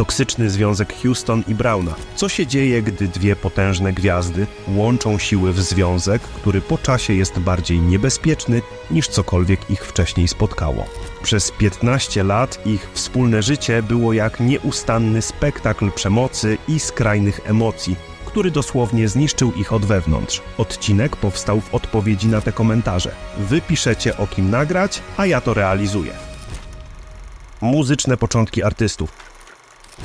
toksyczny związek Houston i Browna. Co się dzieje, gdy dwie potężne gwiazdy łączą siły w związek, który po czasie jest bardziej niebezpieczny niż cokolwiek ich wcześniej spotkało? Przez 15 lat ich wspólne życie było jak nieustanny spektakl przemocy i skrajnych emocji, który dosłownie zniszczył ich od wewnątrz. Odcinek powstał w odpowiedzi na te komentarze. Wy piszecie o kim nagrać, a ja to realizuję. Muzyczne początki artystów.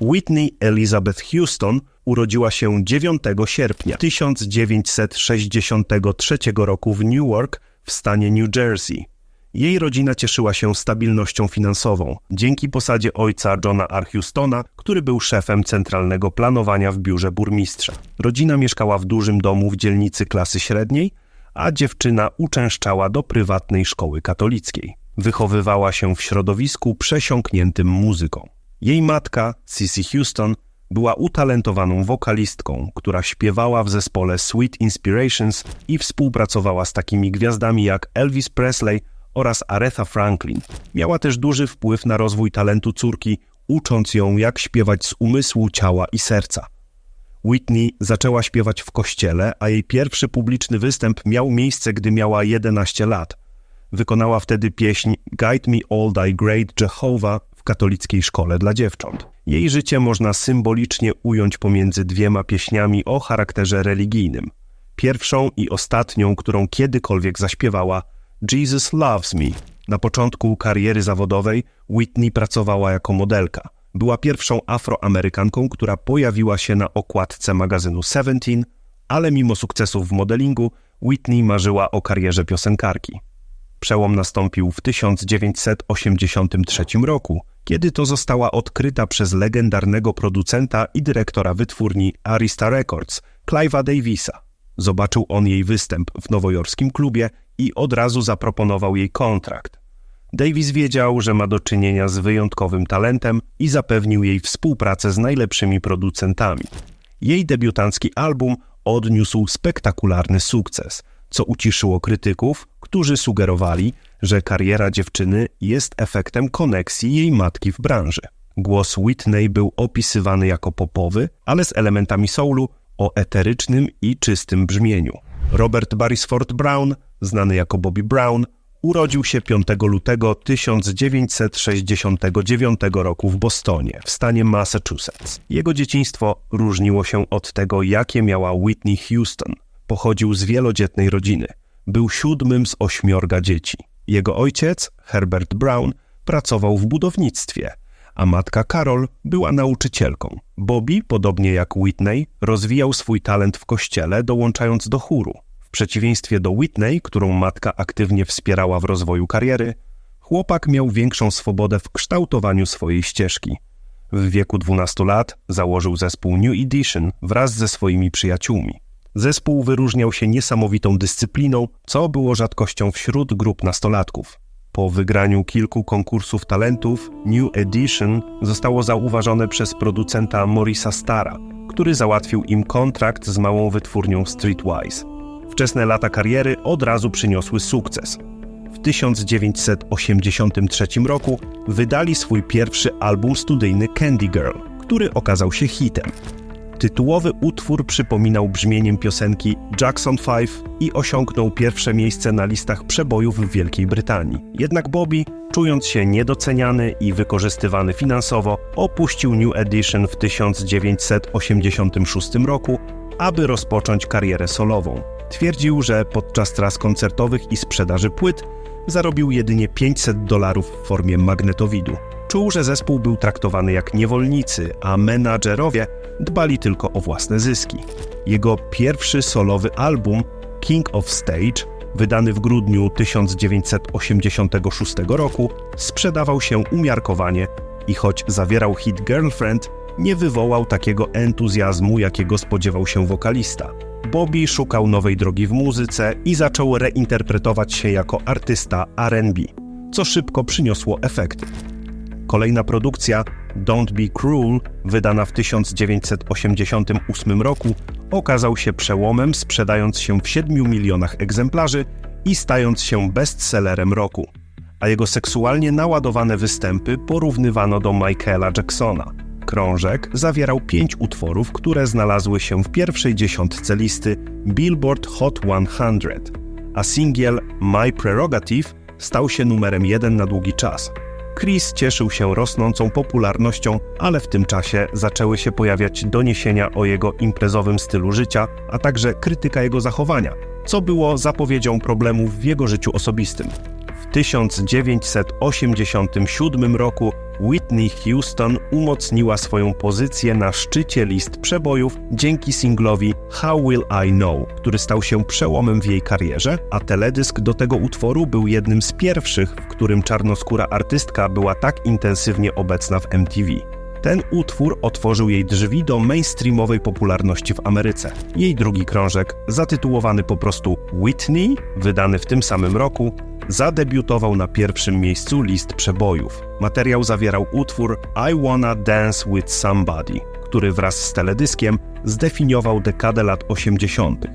Whitney Elizabeth Houston urodziła się 9 sierpnia 1963 roku w Newark w stanie New Jersey. Jej rodzina cieszyła się stabilnością finansową dzięki posadzie ojca Johna R. Houstona, który był szefem centralnego planowania w biurze burmistrza. Rodzina mieszkała w dużym domu w dzielnicy klasy średniej, a dziewczyna uczęszczała do prywatnej szkoły katolickiej. Wychowywała się w środowisku przesiąkniętym muzyką. Jej matka, Cissy Houston, była utalentowaną wokalistką, która śpiewała w zespole Sweet Inspirations i współpracowała z takimi gwiazdami jak Elvis Presley oraz Aretha Franklin. Miała też duży wpływ na rozwój talentu córki, ucząc ją jak śpiewać z umysłu, ciała i serca. Whitney zaczęła śpiewać w kościele, a jej pierwszy publiczny występ miał miejsce, gdy miała 11 lat. Wykonała wtedy pieśń Guide Me All Thy Great Jehovah katolickiej szkole dla dziewcząt. Jej życie można symbolicznie ująć pomiędzy dwiema pieśniami o charakterze religijnym. Pierwszą i ostatnią, którą kiedykolwiek zaśpiewała, Jesus Loves Me. Na początku kariery zawodowej Whitney pracowała jako modelka. Była pierwszą afroamerykanką, która pojawiła się na okładce magazynu Seventeen, ale mimo sukcesów w modelingu, Whitney marzyła o karierze piosenkarki. Przełom nastąpił w 1983 roku, kiedy to została odkryta przez legendarnego producenta i dyrektora wytwórni Arista Records, Clive'a Davisa. Zobaczył on jej występ w nowojorskim klubie i od razu zaproponował jej kontrakt. Davis wiedział, że ma do czynienia z wyjątkowym talentem i zapewnił jej współpracę z najlepszymi producentami. Jej debiutancki album odniósł spektakularny sukces, co uciszyło krytyków, którzy sugerowali, że kariera dziewczyny jest efektem koneksji jej matki w branży. Głos Whitney był opisywany jako popowy, ale z elementami soulu o eterycznym i czystym brzmieniu. Robert Barisford Brown, znany jako Bobby Brown, urodził się 5 lutego 1969 roku w Bostonie, w stanie Massachusetts. Jego dzieciństwo różniło się od tego, jakie miała Whitney Houston. Pochodził z wielodzietnej rodziny. Był siódmym z ośmiorga dzieci. Jego ojciec, Herbert Brown, pracował w budownictwie, a matka Carol była nauczycielką. Bobby, podobnie jak Whitney, rozwijał swój talent w kościele, dołączając do chóru. W przeciwieństwie do Whitney, którą matka aktywnie wspierała w rozwoju kariery, chłopak miał większą swobodę w kształtowaniu swojej ścieżki. W wieku 12 lat założył zespół New Edition wraz ze swoimi przyjaciółmi. Zespół wyróżniał się niesamowitą dyscypliną, co było rzadkością wśród grup nastolatków. Po wygraniu kilku konkursów talentów, New Edition zostało zauważone przez producenta Morisa Stara, który załatwił im kontrakt z małą wytwórnią Streetwise. Wczesne lata kariery od razu przyniosły sukces. W 1983 roku wydali swój pierwszy album studyjny Candy Girl, który okazał się hitem. Tytułowy utwór przypominał brzmieniem piosenki Jackson 5 i osiągnął pierwsze miejsce na listach przebojów w Wielkiej Brytanii. Jednak Bobby, czując się niedoceniany i wykorzystywany finansowo, opuścił New Edition w 1986 roku, aby rozpocząć karierę solową. Twierdził, że podczas tras koncertowych i sprzedaży płyt zarobił jedynie 500 dolarów w formie magnetowidu. Czuł, że zespół był traktowany jak niewolnicy, a menadżerowie dbali tylko o własne zyski. Jego pierwszy solowy album, King of Stage, wydany w grudniu 1986 roku, sprzedawał się umiarkowanie i choć zawierał hit Girlfriend, nie wywołał takiego entuzjazmu, jakiego spodziewał się wokalista. Bobby szukał nowej drogi w muzyce i zaczął reinterpretować się jako artysta RB, co szybko przyniosło efekty. Kolejna produkcja, Don't Be Cruel, wydana w 1988 roku, okazał się przełomem, sprzedając się w 7 milionach egzemplarzy i stając się bestsellerem roku. A jego seksualnie naładowane występy porównywano do Michaela Jacksona. krążek zawierał pięć utworów, które znalazły się w pierwszej dziesiątce listy Billboard Hot 100, a singiel My Prerogative stał się numerem jeden na długi czas. Chris cieszył się rosnącą popularnością, ale w tym czasie zaczęły się pojawiać doniesienia o jego imprezowym stylu życia, a także krytyka jego zachowania, co było zapowiedzią problemów w jego życiu osobistym. W 1987 roku Whitney Houston umocniła swoją pozycję na szczycie list przebojów dzięki singlowi How Will I Know, który stał się przełomem w jej karierze, a teledysk do tego utworu był jednym z pierwszych, w którym czarnoskóra artystka była tak intensywnie obecna w MTV. Ten utwór otworzył jej drzwi do mainstreamowej popularności w Ameryce. Jej drugi krążek, zatytułowany po prostu Whitney, wydany w tym samym roku, zadebiutował na pierwszym miejscu list przebojów. Materiał zawierał utwór I Wanna Dance With Somebody, który wraz z teledyskiem zdefiniował dekadę lat 80.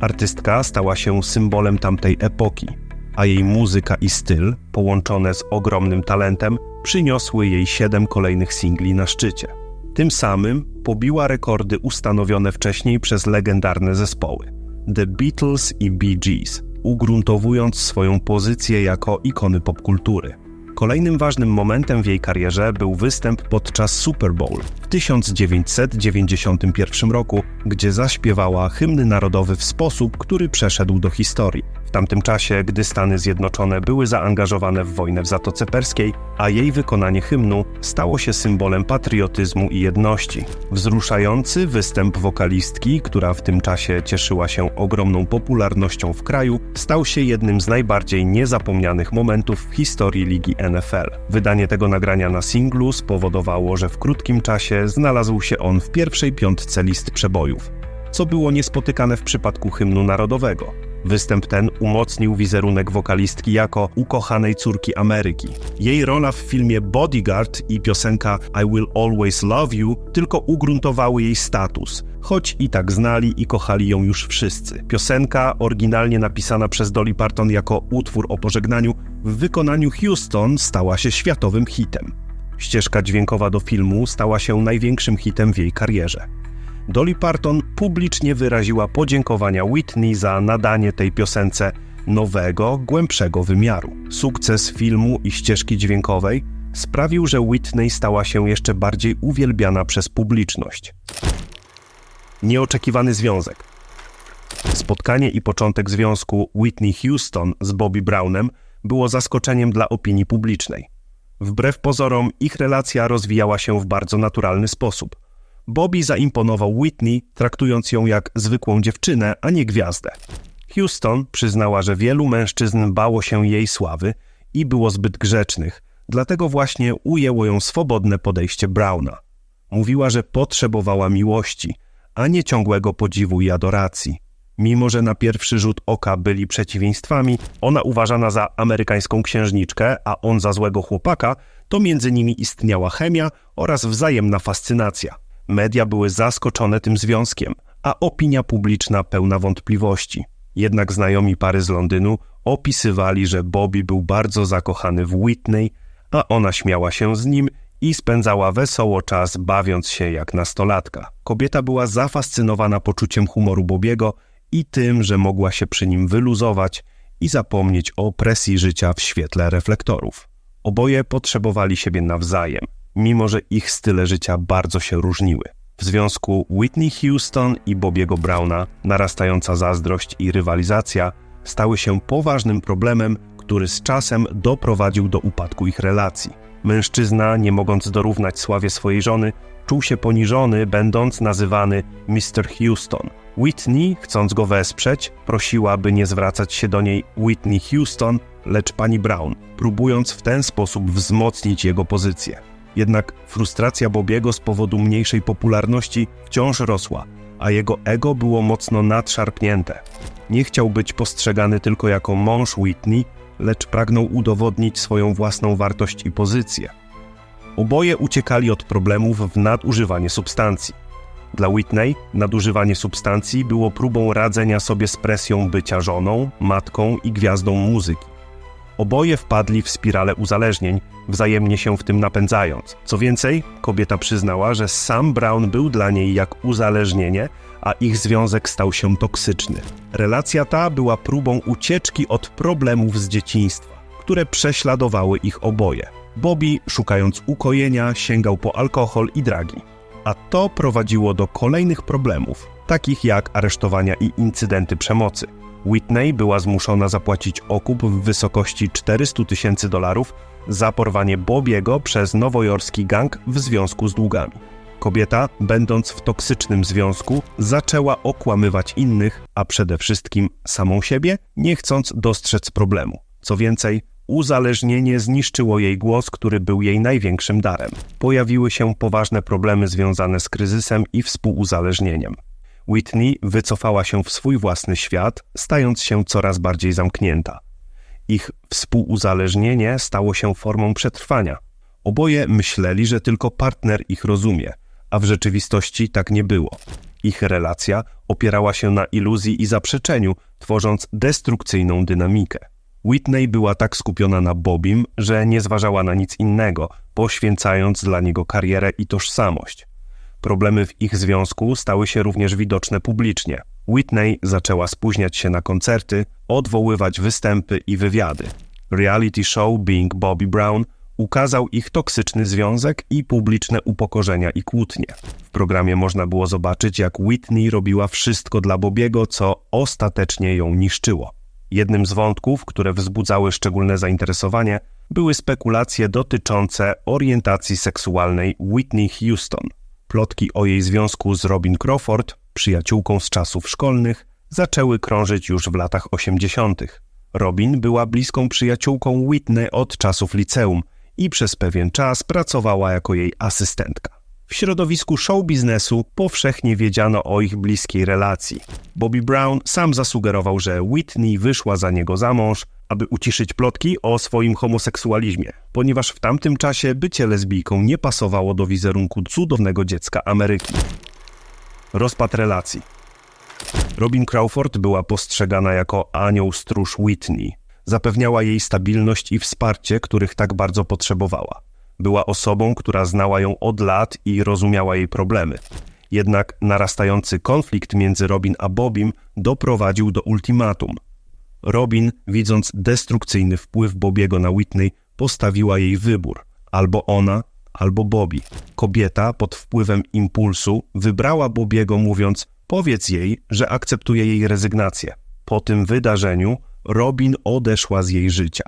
Artystka stała się symbolem tamtej epoki, a jej muzyka i styl, połączone z ogromnym talentem, przyniosły jej siedem kolejnych singli na szczycie. Tym samym pobiła rekordy ustanowione wcześniej przez legendarne zespoły The Beatles i Bee Gees, ugruntowując swoją pozycję jako ikony popkultury. Kolejnym ważnym momentem w jej karierze był występ podczas Super Bowl w 1991 roku, gdzie zaśpiewała hymny narodowy w sposób, który przeszedł do historii. W tamtym czasie, gdy Stany Zjednoczone były zaangażowane w wojnę w Zatoce Perskiej, a jej wykonanie hymnu stało się symbolem patriotyzmu i jedności. Wzruszający występ wokalistki, która w tym czasie cieszyła się ogromną popularnością w kraju, stał się jednym z najbardziej niezapomnianych momentów w historii ligi NFL. Wydanie tego nagrania na singlu spowodowało, że w krótkim czasie znalazł się on w pierwszej piątce list przebojów, co było niespotykane w przypadku hymnu narodowego. Występ ten umocnił wizerunek wokalistki jako ukochanej córki Ameryki. Jej rola w filmie Bodyguard i piosenka I Will Always Love You tylko ugruntowały jej status, choć i tak znali i kochali ją już wszyscy. Piosenka, oryginalnie napisana przez Dolly Parton jako utwór o pożegnaniu, w wykonaniu Houston stała się światowym hitem. Ścieżka dźwiękowa do filmu stała się największym hitem w jej karierze. Dolly Parton publicznie wyraziła podziękowania Whitney za nadanie tej piosence nowego, głębszego wymiaru. Sukces filmu i ścieżki dźwiękowej sprawił, że Whitney stała się jeszcze bardziej uwielbiana przez publiczność. Nieoczekiwany związek. Spotkanie i początek związku Whitney Houston z Bobby Brownem było zaskoczeniem dla opinii publicznej. Wbrew pozorom, ich relacja rozwijała się w bardzo naturalny sposób – Bobby zaimponował Whitney, traktując ją jak zwykłą dziewczynę, a nie gwiazdę. Houston przyznała, że wielu mężczyzn bało się jej sławy i było zbyt grzecznych, dlatego właśnie ujęło ją swobodne podejście Browna. Mówiła, że potrzebowała miłości, a nie ciągłego podziwu i adoracji. Mimo, że na pierwszy rzut oka byli przeciwieństwami, ona uważana za amerykańską księżniczkę, a on za złego chłopaka, to między nimi istniała chemia oraz wzajemna fascynacja. Media były zaskoczone tym związkiem, a opinia publiczna pełna wątpliwości. Jednak znajomi pary z Londynu opisywali, że Bobby był bardzo zakochany w Whitney, a ona śmiała się z nim i spędzała wesoło czas, bawiąc się jak nastolatka. Kobieta była zafascynowana poczuciem humoru Bobiego i tym, że mogła się przy nim wyluzować i zapomnieć o presji życia w świetle reflektorów. Oboje potrzebowali siebie nawzajem mimo że ich style życia bardzo się różniły. W związku Whitney Houston i Bobiego Browna narastająca zazdrość i rywalizacja stały się poważnym problemem, który z czasem doprowadził do upadku ich relacji. Mężczyzna, nie mogąc dorównać sławie swojej żony, czuł się poniżony, będąc nazywany Mr. Houston. Whitney, chcąc go wesprzeć, prosiła, by nie zwracać się do niej Whitney Houston, lecz pani Brown, próbując w ten sposób wzmocnić jego pozycję. Jednak frustracja Bobiego z powodu mniejszej popularności wciąż rosła, a jego ego było mocno nadszarpnięte. Nie chciał być postrzegany tylko jako mąż Whitney, lecz pragnął udowodnić swoją własną wartość i pozycję. Oboje uciekali od problemów w nadużywanie substancji. Dla Whitney nadużywanie substancji było próbą radzenia sobie z presją bycia żoną, matką i gwiazdą muzyki. Oboje wpadli w spirale uzależnień, wzajemnie się w tym napędzając. Co więcej, kobieta przyznała, że sam Brown był dla niej jak uzależnienie, a ich związek stał się toksyczny. Relacja ta była próbą ucieczki od problemów z dzieciństwa, które prześladowały ich oboje. Bobby, szukając ukojenia, sięgał po alkohol i dragi. A to prowadziło do kolejnych problemów, takich jak aresztowania i incydenty przemocy. Whitney była zmuszona zapłacić okup w wysokości 400 tysięcy dolarów za porwanie Bobiego przez nowojorski gang w związku z długami. Kobieta, będąc w toksycznym związku, zaczęła okłamywać innych, a przede wszystkim samą siebie, nie chcąc dostrzec problemu. Co więcej, uzależnienie zniszczyło jej głos, który był jej największym darem. Pojawiły się poważne problemy związane z kryzysem i współuzależnieniem. Whitney wycofała się w swój własny świat, stając się coraz bardziej zamknięta. Ich współuzależnienie stało się formą przetrwania. Oboje myśleli, że tylko partner ich rozumie, a w rzeczywistości tak nie było. Ich relacja opierała się na iluzji i zaprzeczeniu, tworząc destrukcyjną dynamikę. Whitney była tak skupiona na Bobim, że nie zważała na nic innego, poświęcając dla niego karierę i tożsamość. Problemy w ich związku stały się również widoczne publicznie. Whitney zaczęła spóźniać się na koncerty, odwoływać występy i wywiady. Reality show Being Bobby Brown ukazał ich toksyczny związek i publiczne upokorzenia i kłótnie. W programie można było zobaczyć, jak Whitney robiła wszystko dla Bobiego, co ostatecznie ją niszczyło. Jednym z wątków, które wzbudzały szczególne zainteresowanie, były spekulacje dotyczące orientacji seksualnej Whitney Houston. Plotki o jej związku z Robin Crawford, przyjaciółką z czasów szkolnych, zaczęły krążyć już w latach 80. Robin była bliską przyjaciółką Whitney od czasów liceum i przez pewien czas pracowała jako jej asystentka. W środowisku show biznesu powszechnie wiedziano o ich bliskiej relacji. Bobby Brown sam zasugerował, że Whitney wyszła za niego za mąż, aby uciszyć plotki o swoim homoseksualizmie, ponieważ w tamtym czasie bycie lesbijką nie pasowało do wizerunku cudownego dziecka Ameryki. Rozpad relacji. Robin Crawford była postrzegana jako anioł stróż Whitney. Zapewniała jej stabilność i wsparcie, których tak bardzo potrzebowała. Była osobą, która znała ją od lat i rozumiała jej problemy. Jednak narastający konflikt między Robin a Bobim doprowadził do ultimatum. Robin, widząc destrukcyjny wpływ Bobiego na Whitney, postawiła jej wybór: albo ona, albo Bobby. Kobieta pod wpływem impulsu wybrała Bobiego, mówiąc: Powiedz jej, że akceptuje jej rezygnację. Po tym wydarzeniu Robin odeszła z jej życia,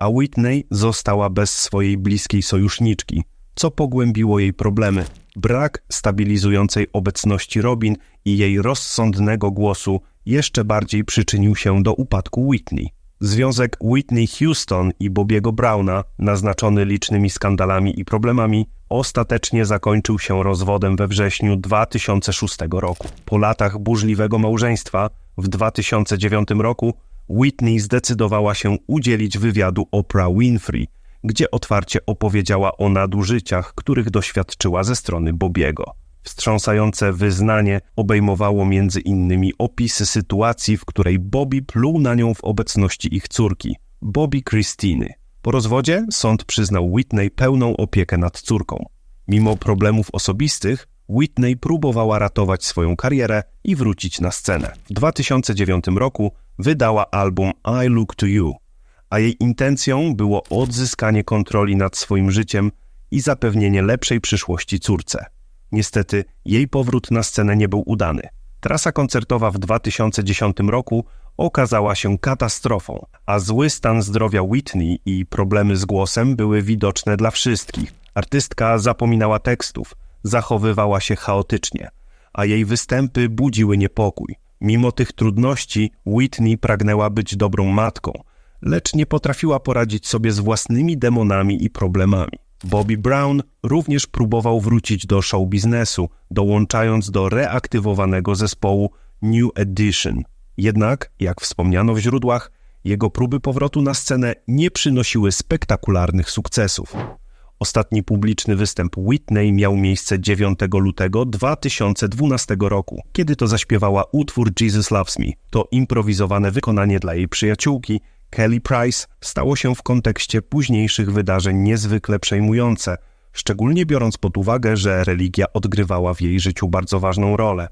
a Whitney została bez swojej bliskiej sojuszniczki, co pogłębiło jej problemy. Brak stabilizującej obecności Robin i jej rozsądnego głosu jeszcze bardziej przyczynił się do upadku Whitney. Związek Whitney Houston i Bobiego Browna, naznaczony licznymi skandalami i problemami, ostatecznie zakończył się rozwodem we wrześniu 2006 roku. Po latach burzliwego małżeństwa w 2009 roku Whitney zdecydowała się udzielić wywiadu Oprah Winfrey, gdzie otwarcie opowiedziała o nadużyciach, których doświadczyła ze strony Bobiego. Wstrząsające wyznanie obejmowało między innymi opisy sytuacji, w której Bobby pluł na nią w obecności ich córki, Bobby Christiny. Po rozwodzie sąd przyznał Whitney pełną opiekę nad córką. Mimo problemów osobistych, Whitney próbowała ratować swoją karierę i wrócić na scenę. W 2009 roku wydała album I Look to You, a jej intencją było odzyskanie kontroli nad swoim życiem i zapewnienie lepszej przyszłości córce. Niestety, jej powrót na scenę nie był udany. Trasa koncertowa w 2010 roku okazała się katastrofą, a zły stan zdrowia Whitney i problemy z głosem były widoczne dla wszystkich. Artystka zapominała tekstów, zachowywała się chaotycznie, a jej występy budziły niepokój. Mimo tych trudności, Whitney pragnęła być dobrą matką, lecz nie potrafiła poradzić sobie z własnymi demonami i problemami. Bobby Brown również próbował wrócić do show biznesu, dołączając do reaktywowanego zespołu New Edition. Jednak, jak wspomniano w źródłach, jego próby powrotu na scenę nie przynosiły spektakularnych sukcesów. Ostatni publiczny występ Whitney miał miejsce 9 lutego 2012 roku, kiedy to zaśpiewała utwór Jesus Loves Me. To improwizowane wykonanie dla jej przyjaciółki, Kelly Price stało się w kontekście późniejszych wydarzeń niezwykle przejmujące, szczególnie biorąc pod uwagę, że religia odgrywała w jej życiu bardzo ważną rolę.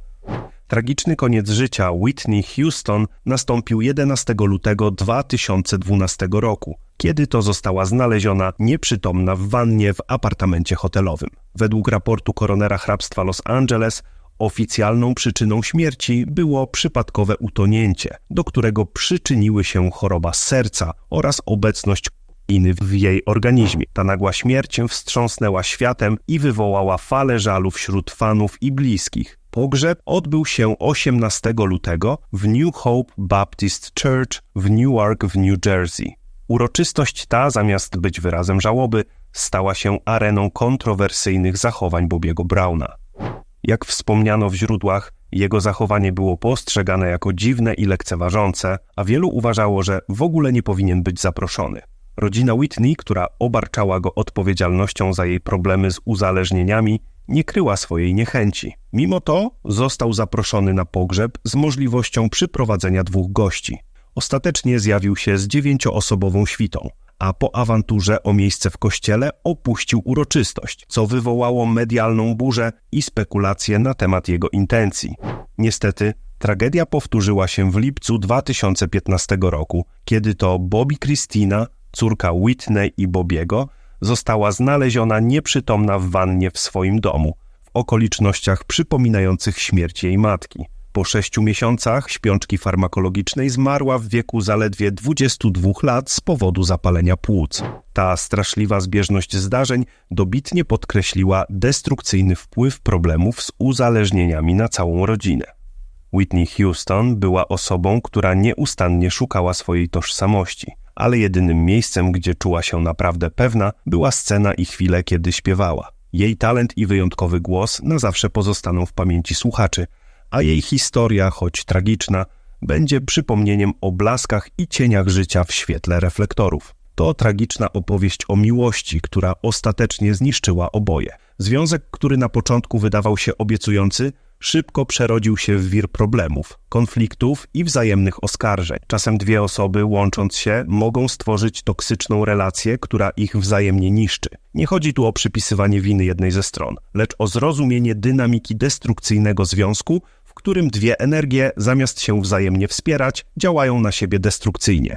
Tragiczny koniec życia Whitney Houston nastąpił 11 lutego 2012 roku, kiedy to została znaleziona nieprzytomna w wannie w apartamencie hotelowym. Według raportu koronera hrabstwa Los Angeles oficjalną przyczyną śmierci było przypadkowe utonięcie, do którego przyczyniły się choroba serca oraz obecność iny w jej organizmie. Ta nagła śmierć wstrząsnęła światem i wywołała falę żalu wśród fanów i bliskich. Pogrzeb odbył się 18 lutego w New Hope Baptist Church w Newark w New Jersey. Uroczystość ta, zamiast być wyrazem żałoby, stała się areną kontrowersyjnych zachowań Bobiego Browna. Jak wspomniano w źródłach, jego zachowanie było postrzegane jako dziwne i lekceważące, a wielu uważało, że w ogóle nie powinien być zaproszony. Rodzina Whitney, która obarczała go odpowiedzialnością za jej problemy z uzależnieniami, nie kryła swojej niechęci. Mimo to został zaproszony na pogrzeb z możliwością przyprowadzenia dwóch gości. Ostatecznie zjawił się z dziewięcioosobową świtą, a po awanturze o miejsce w kościele opuścił uroczystość, co wywołało medialną burzę i spekulacje na temat jego intencji. Niestety, tragedia powtórzyła się w lipcu 2015 roku, kiedy to Bobby Christina, córka Whitney i Bobiego, została znaleziona nieprzytomna w wannie w swoim domu, w okolicznościach przypominających śmierć jej matki. Po sześciu miesiącach śpiączki farmakologicznej zmarła w wieku zaledwie 22 lat z powodu zapalenia płuc. Ta straszliwa zbieżność zdarzeń dobitnie podkreśliła destrukcyjny wpływ problemów z uzależnieniami na całą rodzinę. Whitney Houston była osobą, która nieustannie szukała swojej tożsamości, ale jedynym miejscem, gdzie czuła się naprawdę pewna, była scena i chwile, kiedy śpiewała. Jej talent i wyjątkowy głos na zawsze pozostaną w pamięci słuchaczy, a jej historia, choć tragiczna, będzie przypomnieniem o blaskach i cieniach życia w świetle reflektorów. To tragiczna opowieść o miłości, która ostatecznie zniszczyła oboje. Związek, który na początku wydawał się obiecujący, szybko przerodził się w wir problemów, konfliktów i wzajemnych oskarżeń. Czasem dwie osoby, łącząc się, mogą stworzyć toksyczną relację, która ich wzajemnie niszczy. Nie chodzi tu o przypisywanie winy jednej ze stron, lecz o zrozumienie dynamiki destrukcyjnego związku, w którym dwie energie, zamiast się wzajemnie wspierać, działają na siebie destrukcyjnie.